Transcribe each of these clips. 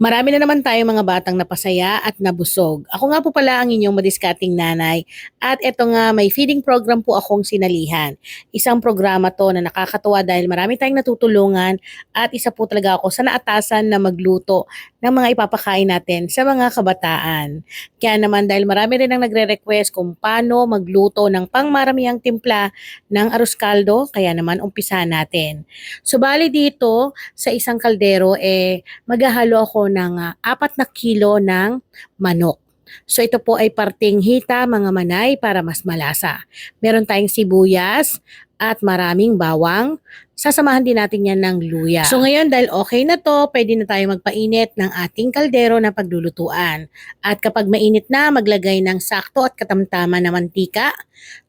Marami na naman tayong mga batang napasaya at nabusog. Ako nga po pala ang inyong madiskating nanay at eto nga may feeding program po akong sinalihan. Isang programa to na nakakatuwa dahil marami tayong natutulungan at isa po talaga ako sa naatasan na magluto ng mga ipapakain natin sa mga kabataan. Kaya naman dahil marami rin ang nagre-request kung paano magluto ng pangmaramihang timpla ng arroz caldo, kaya naman umpisa natin. So bali dito sa isang kaldero eh maghahalo ako ng ah, apat na kilo ng manok. So ito po ay parting hita mga manay para mas malasa. Meron tayong sibuyas at maraming bawang. Sasamahan din natin yan ng luya. So ngayon dahil okay na to, pwede na tayo magpainit ng ating kaldero na paglulutuan. At kapag mainit na, maglagay ng sakto at katamtama na mantika.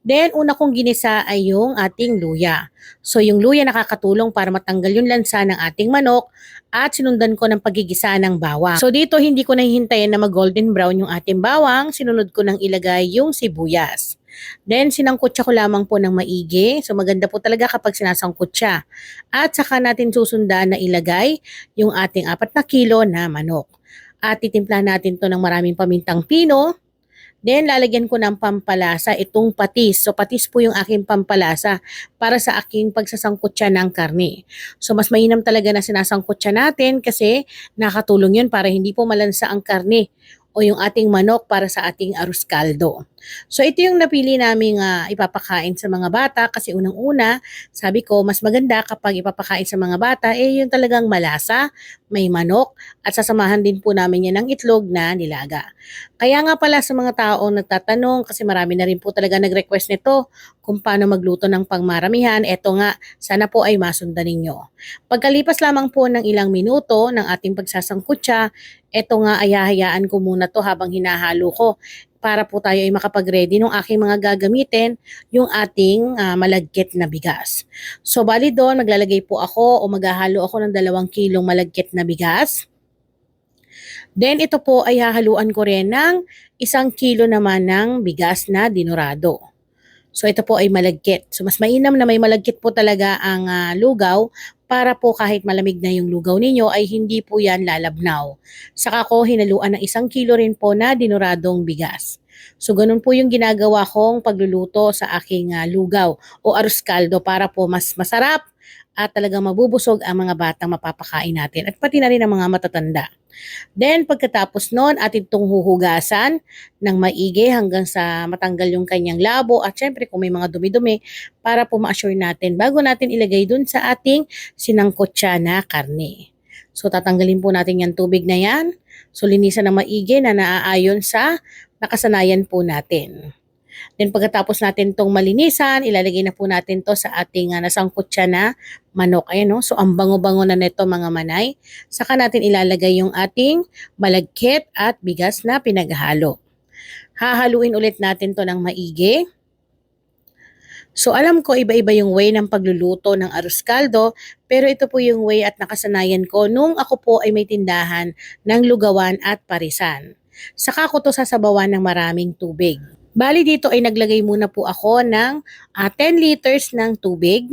Then una kong ginisa ay yung ating luya. So yung luya nakakatulong para matanggal yung lansa ng ating manok at sinundan ko ng pagigisa ng bawang. So dito hindi ko nahihintayin na mag golden brown yung ating bawang, sinunod ko nang ilagay yung sibuyas. Then sinangkot siya ko lamang po ng maigi. So maganda po talaga kapag sinasangkot siya. At saka natin susundan na ilagay yung ating apat na kilo na manok. At titimpla natin to ng maraming pamintang pino. Then lalagyan ko ng pampalasa itong patis. So patis po yung aking pampalasa para sa aking pagsasangkot siya ng karne. So mas mainam talaga na sinasangkot siya natin kasi nakatulong yun para hindi po malansa ang karne o yung ating manok para sa ating arroz caldo. So ito yung napili naming ah, ipapakain sa mga bata kasi unang-una, sabi ko mas maganda kapag ipapakain sa mga bata eh yung talagang malasa, may manok at sasamahan din po namin yan ng itlog na nilaga. Kaya nga pala sa mga taong nagtatanong kasi marami na rin po talaga nag-request nito kung paano magluto ng pangmaramihan, eto nga sana po ay masundan ninyo. Pagkalipas lamang po ng ilang minuto ng ating pagsasangkutsa, eto nga ay hahayaan ko muna to habang hinahalo ko para po tayo ay makapag-ready ng aking mga gagamitin, yung ating ah, malagkit na bigas. So bali doon, maglalagay po ako o maghahalo ako ng dalawang kilong malagkit na bigas. Then ito po ay hahaluan ko rin ng isang kilo naman ng bigas na dinurado. So ito po ay malagkit. So mas mainam na may malagkit po talaga ang ah, lugaw para po kahit malamig na yung lugaw ninyo ay hindi po yan lalabnaw. Saka ko hinaluan ng isang kilo rin po na dinuradong bigas. So ganun po yung ginagawa kong pagluluto sa aking ah, lugaw o arroz caldo para po mas masarap at talagang mabubusog ang mga batang mapapakain natin at pati na rin ang mga matatanda. Then pagkatapos nun at itong huhugasan ng maigi hanggang sa matanggal yung kanyang labo at syempre kung may mga dumi-dumi para po ma-assure natin bago natin ilagay dun sa ating sinangkot siya na karne. So tatanggalin po natin yung tubig na yan. So linisan ng maigi na naaayon sa nakasanayan po natin. Then pagkatapos natin tong malinisan, ilalagay na po natin to sa ating uh, nasangkot siya na manok. Ayan no? So ang bango-bango na nito mga manay. Saka natin ilalagay yung ating malagkit at bigas na pinaghalo. Hahaluin ulit natin to ng maigi. So alam ko iba-iba yung way ng pagluluto ng arroz caldo, pero ito po yung way at nakasanayan ko nung ako po ay may tindahan ng lugawan at parisan. Saka ko to sasabawan ng maraming tubig. Bali dito ay naglagay muna po ako ng ah, 10 liters ng tubig.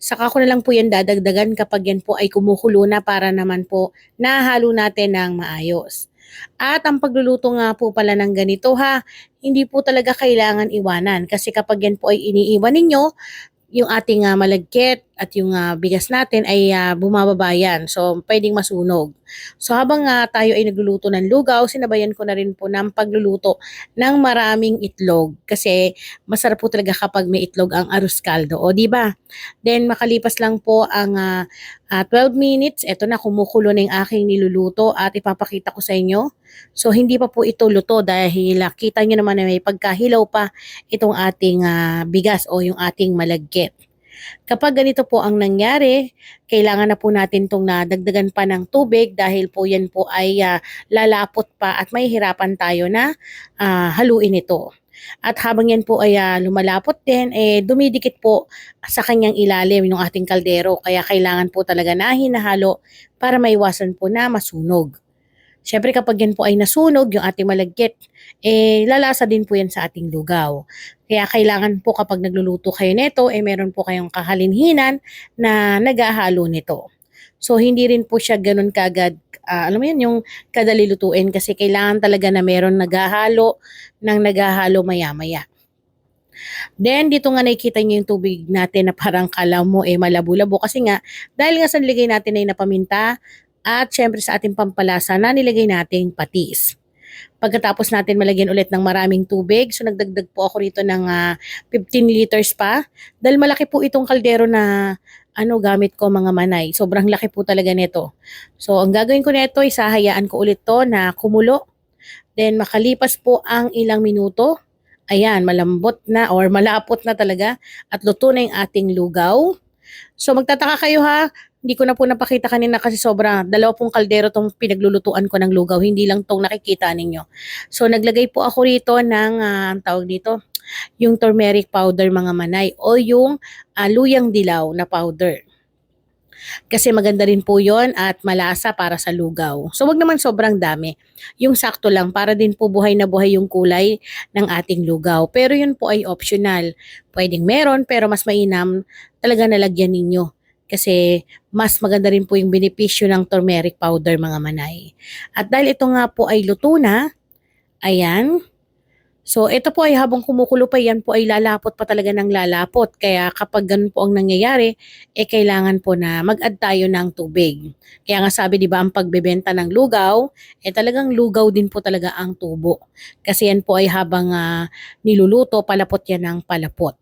Saka ko na lang po yan dadagdagan kapag yan po ay kumukulo na para naman po nahalo natin ng maayos. At ang pagluluto nga po pala ng ganito ha, hindi po talaga kailangan iwanan kasi kapag yan po ay iniiwan ninyo, yung ating ah, malagkit at yung ah, bigas natin ay ah, bumababa yan. So, pwedeng masunog. So, habang nga tayo ay nagluluto ng lugaw, sinabayan ko na rin po ng pagluluto ng maraming itlog. Kasi masarap po talaga kapag may itlog ang arroz caldo. O, di ba? Then, makalipas lang po ang ah, ah, 12 minutes. Ito na, kumukulo na yung aking niluluto at ipapakita ko sa inyo. So, hindi pa po ito luto dahil ah, kita nyo naman na may pagkahilaw pa itong ating ah, bigas o yung ating malagkit. Kapag ganito po ang nangyari, kailangan na po natin itong nadagdagan pa ng tubig dahil po yan po ay ah, lalapot pa at may hirapan tayo na ah, haluin ito. At habang yan po ay ah, lumalapot din, eh, dumidikit po sa kanyang ilalim yung ating kaldero. Kaya kailangan po talaga na hinahalo para maiwasan po na masunog. Siyempre kapag yan po ay nasunog, yung ating malagkit, eh lalasa din po yan sa ating lugaw. Kaya kailangan po kapag nagluluto kayo nito, eh meron po kayong kahalinhinan na naghahalo nito. So hindi rin po siya ganun kagad, ah, alam mo yun, yung kadali lutuin kasi kailangan talaga na meron naghahalo ng naghahalo maya-maya. Then dito nga nakikita niyo yung tubig natin na parang kala mo eh malabo-labo kasi nga dahil nga sa nilagay natin ay napaminta at syempre sa ating pampalasa na nilagay nating patis. Pagkatapos natin malagyan ulit ng maraming tubig, so nagdagdag po ako rito ng ah, 15 liters pa. Dahil malaki po itong kaldero na ano gamit ko mga manay. Sobrang laki po talaga nito. So ang gagawin ko nito is hahayaan ko ulit to na kumulo. Then makalipas po ang ilang minuto, ayan, malambot na or malapot na talaga at luto na yung ating lugaw. So magtataka kayo ha, hindi ko na po napakita kanina kasi sobra, dalawa pong kaldero tong pinaglulutuan ko ng lugaw, hindi lang tong nakikita ninyo. So naglagay po ako rito ng, ah, ang tawag dito, yung turmeric powder mga manay o yung ah, luyang dilaw na powder. Kasi maganda rin po yon at malasa para sa lugaw. So wag naman sobrang dami. Yung sakto lang para din po buhay na buhay yung kulay ng ating lugaw. Pero yun po ay optional. Pwedeng meron pero mas mainam talaga nalagyan ninyo. Kasi mas maganda rin po yung benepisyo ng turmeric powder mga manay. At dahil ito nga po ay luto na, ayan, So, ito po ay habang kumukulo pa yan po ay lalapot pa talaga ng lalapot. Kaya kapag ganun po ang nangyayari, eh kailangan po na mag-add tayo ng tubig. Kaya nga sabi 'di ba ang pagbebenta ng lugaw, eh talagang lugaw din po talaga ang tubo. Kasi yan po ay habang ah, niluluto, palapot yan ng palapot.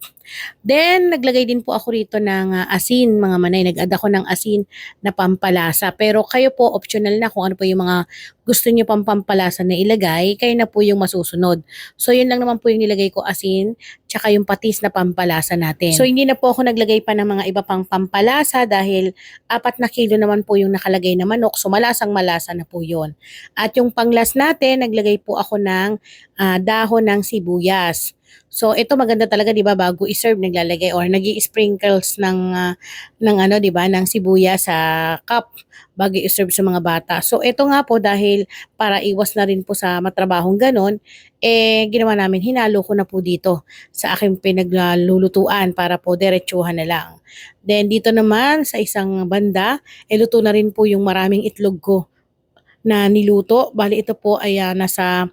Then, naglagay din po ako rito ng ah, asin, mga manay. Nag-add ako ng asin na pampalasa. Pero kayo po, optional na kung ano po yung mga gusto nyo pang pampalasa na ilagay, kayo na po yung masusunod. So, yun lang naman po yung nilagay ko asin, tsaka yung patis na pampalasa natin. So, hindi na po ako naglagay pa ng mga iba pang pampalasa dahil apat na kilo naman po yung nakalagay na manok. So, malasang malasa na po yun. At yung panglas natin, naglagay po ako ng ah, dahon ng sibuyas. So ito maganda talaga 'di ba bago i-serve naglalagay or nagi-sprinkles ng ah, ng ano 'di ba ng sibuyas sa cup bago i-serve sa mga bata. So ito nga po dahil para iwas na rin po sa matrabahong ganon, eh ginawa namin hinalo ko na po dito sa aking pinaglulutuan para po diretsuhan na lang. Then dito naman sa isang banda, eh luto na rin po yung maraming itlog ko na niluto. Bali ito po ay ah, nasa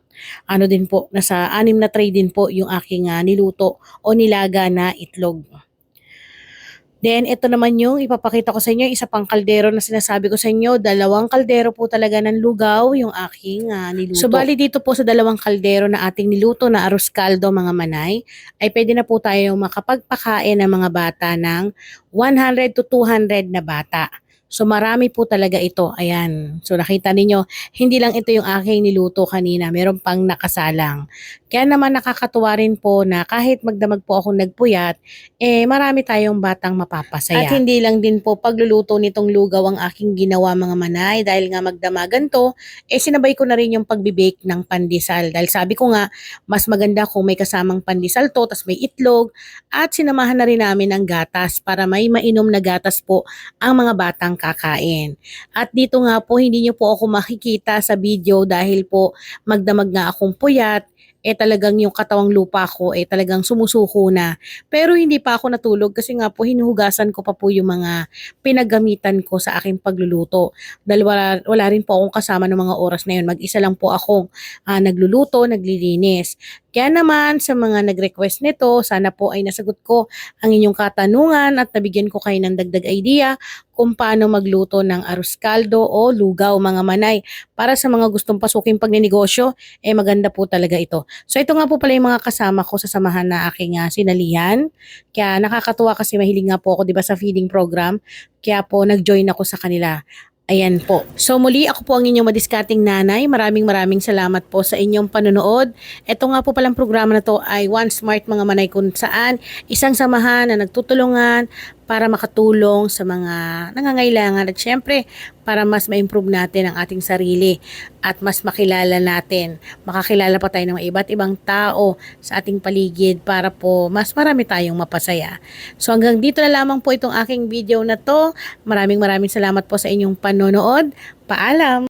ano din po, nasa anim na tray din po yung aking ah, niluto o nilaga na itlog. Then, ito naman yung ipapakita ko sa inyo, isa pang kaldero na sinasabi ko sa inyo, dalawang kaldero po talaga ng lugaw yung aking ah, niluto. So, bali dito po sa dalawang kaldero na ating niluto na arroz caldo mga manay, ay pwede na po tayo makapagpakain ng mga bata ng 100 to 200 na bata. So marami po talaga ito. Ayan. So nakita ninyo, hindi lang ito yung aking niluto kanina. Meron pang nakasalang. Kaya naman nakakatuwa rin po na kahit magdamag po akong nagpuyat, eh marami tayong batang mapapasaya. At hindi lang din po pagluluto nitong lugaw ang aking ginawa mga manay dahil nga magdamagan to, eh sinabay ko na rin yung pagbibake ng pandesal. Dahil sabi ko nga, mas maganda kung may kasamang pandesal to, tas may itlog, at sinamahan na rin namin ng gatas para may mainom na gatas po ang mga batang kakain. At dito nga po, hindi niyo po ako makikita sa video dahil po magdamag nga akong puyat, eh talagang yung katawang lupa ko eh talagang sumusuko na. Pero hindi pa ako natulog kasi nga po hinuhugasan ko pa po yung mga pinagamitan ko sa aking pagluluto. Dahil wala, wala rin po akong kasama ng mga oras na yun. Mag-isa lang po akong ah, nagluluto, naglilinis. Kaya naman sa mga nag-request nito, sana po ay nasagot ko ang inyong katanungan at nabigyan ko kayo ng dagdag idea kung paano magluto ng arroz caldo o lugaw mga manay. Para sa mga gustong pasukin pagninegosyo, eh maganda po talaga ito. So ito nga po pala yung mga kasama ko sa samahan na aking uh, sinalihan. Kaya nakakatuwa kasi mahilig nga po ako 'di ba sa feeding program. Kaya po nag-join ako sa kanila. Ayan po. So muli ako po ang inyong madiskarting nanay. Maraming maraming salamat po sa inyong panonood. Ito nga po palang programa na to ay One Smart mga manay kung saan isang samahan na nagtutulungan para makatulong sa mga nangangailangan at syempre para mas ma-improve natin ang ating sarili at mas makilala natin. Makakilala pa tayo ng iba't ibang tao sa ating paligid para po mas marami tayong mapasaya. So hanggang dito na lamang po itong aking video na to. Maraming maraming salamat po sa inyong panonood. Paalam!